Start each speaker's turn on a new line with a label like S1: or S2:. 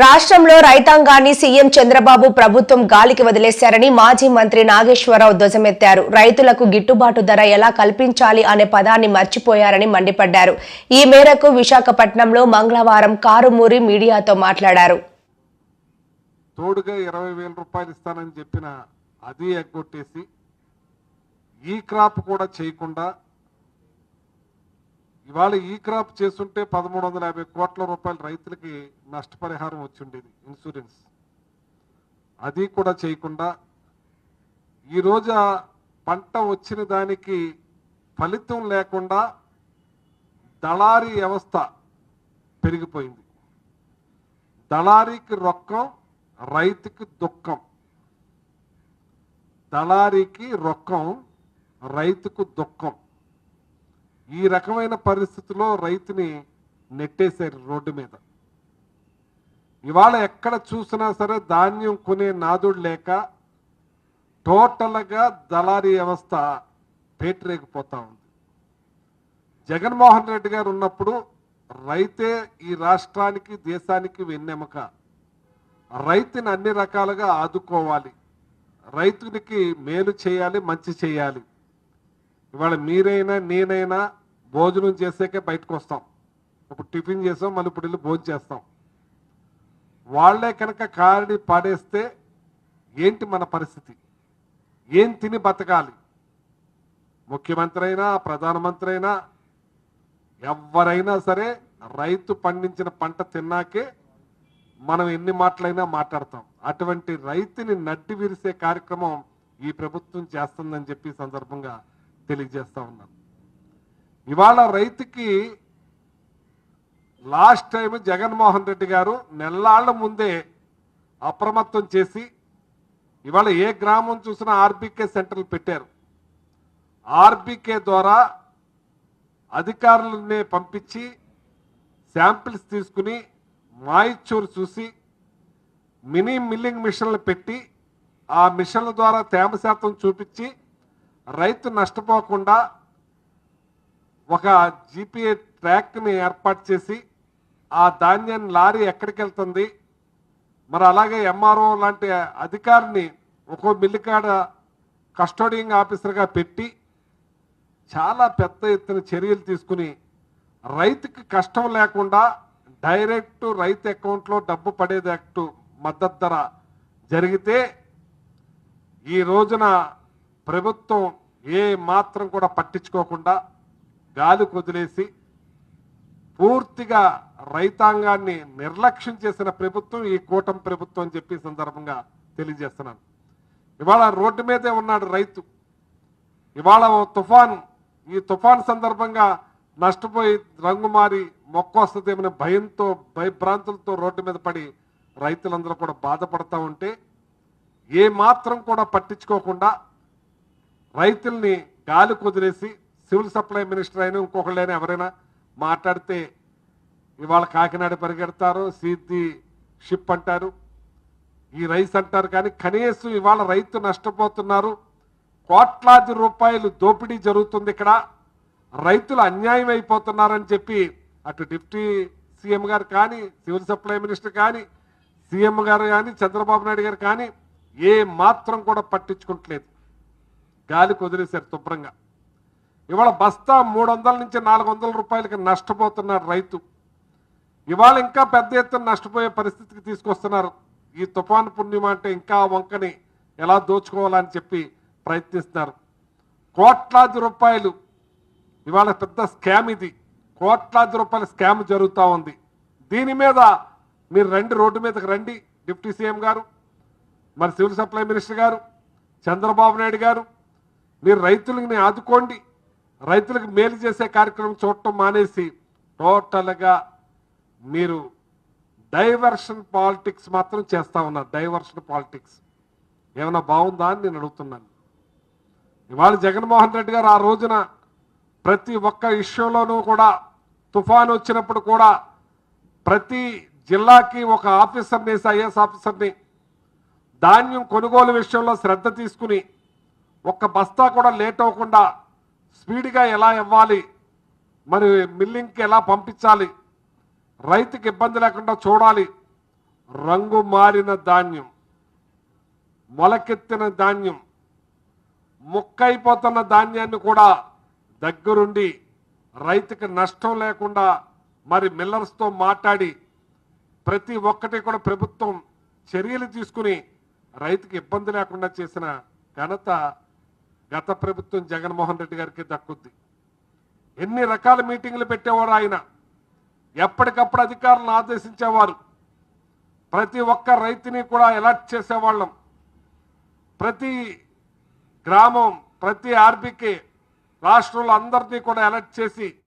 S1: రాష్ట్రంలో రైతాంగాన్ని సీఎం చంద్రబాబు ప్రభుత్వం గాలికి వదిలేశారని మాజీ మంత్రి నాగేశ్వరరావు ధ్వజమెత్తారు. రైతులకు గిట్టుబాటు ధర ఎలా కల్పించాలి అనే పదాన్ని మర్చిపోయారని మండిపడ్డారు. ఈ మేరకు విశాఖపట్నంలో మంగళవారం కారుమూరి మీడియాతో మాట్లాడారు.
S2: తోడుగా ఇరవై వేల రూపాయలు ఇస్తానని చెప్పిన అది ఎగ్గొట్టేసి ఈ క్రాప్ కూడా చేయకుండా ఇవాళ ఈ క్రాప్ చేస్తుంటే పదమూడు వందల యాభై కోట్ల రూపాయలు రైతులకి నష్టపరిహారం వచ్చి ఉండేది ఇన్సూరెన్స్. అది కూడా చేయకుండా ఈరోజు పంట వచ్చిన దానికి ఫలితం లేకుండా దళారీ వ్యవస్థ పెరిగిపోయింది. దళారీకి రొక్కం రైతుకి దుఃఖం. దళారీకి రొక్కం రైతుకు దుఃఖం. ఈ రకమైన పరిస్థితిలో రైతుని నెట్టేశారు రోడ్డు మీద. ఇవాళ ఎక్కడ చూసినా సరే ధాన్యం కొనే నాదుడు లేక టోటల్గా దళారీ వ్యవస్థ పేటరేగిపోతా ఉంది. జగన్మోహన్ రెడ్డి గారు ఉన్నప్పుడు రైతే ఈ రాష్ట్రానికి దేశానికి వెన్నెముక. రైతుని అన్ని రకాలుగా ఆదుకోవాలి. రైతునికి మేలు చేయాలి మంచి చేయాలి. ఇవాళ మీరైనా నేనైనా భోజనం చేసాకే బయటకు వస్తాం ఇప్పుడు టిఫిన్ చేసాం మళ్ళీ ఇప్పుడు వెళ్ళి భోజనం చేస్తాం. వాళ్ళే కనుక కారడి పాడేస్తే ఏంటి మన పరిస్థితి? ఏం తిని బతకాలి? ముఖ్యమంత్రి అయినా ప్రధానమంత్రి అయినా ఎవరైనా సరే రైతు పండించిన పంట తిన్నాకే మనం ఎన్ని మాటలైనా మాట్లాడతాం. అటువంటి రైతుని నడ్డి విరిసే కార్యక్రమం ఈ ప్రభుత్వం చేస్తుందని చెప్పి సందర్భంగా తెలియజేస్తా ఉన్నాను. ఇవాళ రైతుకి లాస్ట్ టైం జగన్మోహన్ రెడ్డి గారు నెల్లాళ్ళ ముందే అప్రమత్తం చేసి ఇవాళ ఏ గ్రామం చూసినా ఆర్బీకే సెంటర్లు పెట్టారు. ఆర్బీకే ద్వారా అధికారులని పంపించి శాంపిల్స్ తీసుకుని మాయిచ్చూరు చూసి మినీ మిల్లింగ్ మిషన్లు పెట్టి ఆ మిషన్ల ద్వారా తేమ శాతం చూపించి రైతు నష్టపోకుండా ఒక జీపీఏ ట్రాక్ని ఏర్పాటు చేసి ఆ ధాన్యాన్ని లారీ ఎక్కడికి వెళ్తుంది? మరి అలాగే ఎంఆర్ఓ లాంటి అధికారిని ఒక్కో మిల్లికాడ కస్టోడింగ్ ఆఫీసర్గా పెట్టి చాలా పెద్ద ఎత్తున చర్యలు తీసుకుని రైతుకి కష్టం లేకుండా డైరెక్ట్ రైతు అకౌంట్లో డబ్బు పడేటట్టు మద్దతు ధర జరిగితే ఈ రోజున ప్రభుత్వం ఏ మాత్రం కూడా పట్టించుకోకుండా గాలి కుదిలేసి పూర్తిగా రైతాంగాన్ని నిర్లక్ష్యం చేసిన ప్రభుత్వం ఈ కూటమి ప్రభుత్వం అని చెప్పి సందర్భంగా తెలియజేస్తున్నాను. ఇవాళ రోడ్డు మీదే ఉన్నాడు రైతు. ఇవాళ తుఫాన్. ఈ తుఫాన్ సందర్భంగా నష్టపోయి రంగు మారి మొక్క వస్తుందేమనే భయంతో భయభ్రాంతులతో రోడ్డు మీద పడి రైతులందరూ కూడా బాధపడతా ఉంటే ఏ మాత్రం కూడా పట్టించుకోకుండా రైతుల్ని గాలి కుదిలేసి సివిల్ సప్లై మినిస్టర్ అయినా ఇంకొకళ్ళైనా ఎవరైనా మాట్లాడితే ఇవాళ కాకినాడ పరిగెడతారు సీద్ది షిప్ అంటారు ఈ రైస్ అంటారు. కానీ కనీసం ఇవాళ రైతు నష్టపోతున్నారు. కోట్లాది రూపాయలు దోపిడీ జరుగుతుంది ఇక్కడ. రైతులు అన్యాయం అయిపోతున్నారని చెప్పి అటు డిప్యూటీ సీఎం గారు కానీ సివిల్ సప్లై మినిస్టర్ కానీ సీఎం గారు కానీ చంద్రబాబు నాయుడు గారు కానీ ఏ మాత్రం కూడా పట్టించుకుంటలేదు. గాలి కుదిరేశారు శుభ్రంగా. ఇవాళ బస్తా మూడు వందల నుంచి నాలుగు వందల రూపాయలకి నష్టపోతున్నాడు రైతు. ఇవాళ ఇంకా పెద్ద ఎత్తున నష్టపోయే పరిస్థితికి తీసుకొస్తున్నారు. ఈ తుఫాను పుణ్యం అంటే ఇంకా వంకని ఎలా దోచుకోవాలని చెప్పి ప్రయత్నిస్తున్నారు. కోట్లాది రూపాయలు. ఇవాళ పెద్ద స్కామ్ ఇది. కోట్లాది రూపాయల స్కామ్ జరుగుతూ ఉంది. దీని మీద మీరు రండి రోడ్డు మీదకి రండి డిప్యూటీ సీఎం గారు మరి సివిల్ సప్లై మినిస్టర్ గారు చంద్రబాబు నాయుడు గారు మీరు రైతులని ఆదుకోండి. రైతులకు మేలు చేసే కార్యక్రమం చూడటం మానేసి టోటల్గా మీరు డైవర్షన్ పాలిటిక్స్ మాత్రం చేస్తా ఉన్నారు. Diversion politics. ఏమైనా బాగుందా అని నేను అడుగుతున్నాను. ఇవాళ జగన్మోహన్ రెడ్డి గారు ఆ రోజున ప్రతి ఒక్క ఇష్యూలోనూ కూడా తుఫాను వచ్చినప్పుడు కూడా ప్రతి జిల్లాకి ఒక ఆఫీసర్ని ఐఏఎస్ ఆఫీసర్ని ధాన్యం కొనుగోలు విషయంలో శ్రద్ధ తీసుకుని ఒక్క బస్తా కూడా లేట్ అవ్వకుండా స్పీడ్గా ఎలా ఇవ్వాలి? మరి మిల్లింగ్కి ఎలా పంపించాలి? రైతుకి ఇబ్బంది లేకుండా చూడాలి. రంగు మారిన ధాన్యం మొలకెత్తిన ధాన్యం ముక్కైపోతున్న ధాన్యాన్ని కూడా దగ్గరుండి రైతుకి నష్టం లేకుండా మరి మిల్లర్స్తో మాట్లాడి ప్రతి ఒక్కటి కూడా ప్రభుత్వం చర్యలు తీసుకుని రైతుకి ఇబ్బంది లేకుండా చేసిన ఘనత గత ప్రభుత్వం జగన్మోహన్ రెడ్డి గారికి దక్కుద్ది. ఎన్ని రకాల మీటింగ్లు పెట్టేవారు ఆయన? ఎప్పటికప్పుడు అధికారులను ఆదేశించేవారు. ప్రతి ఒక్క రైతుని కూడా అలర్ట్ చేసేవాళ్ళం. ప్రతి గ్రామం ప్రతి ఆర్బీకే రాష్ట్రంలో అందరినీ కూడా అలర్ట్ చేసి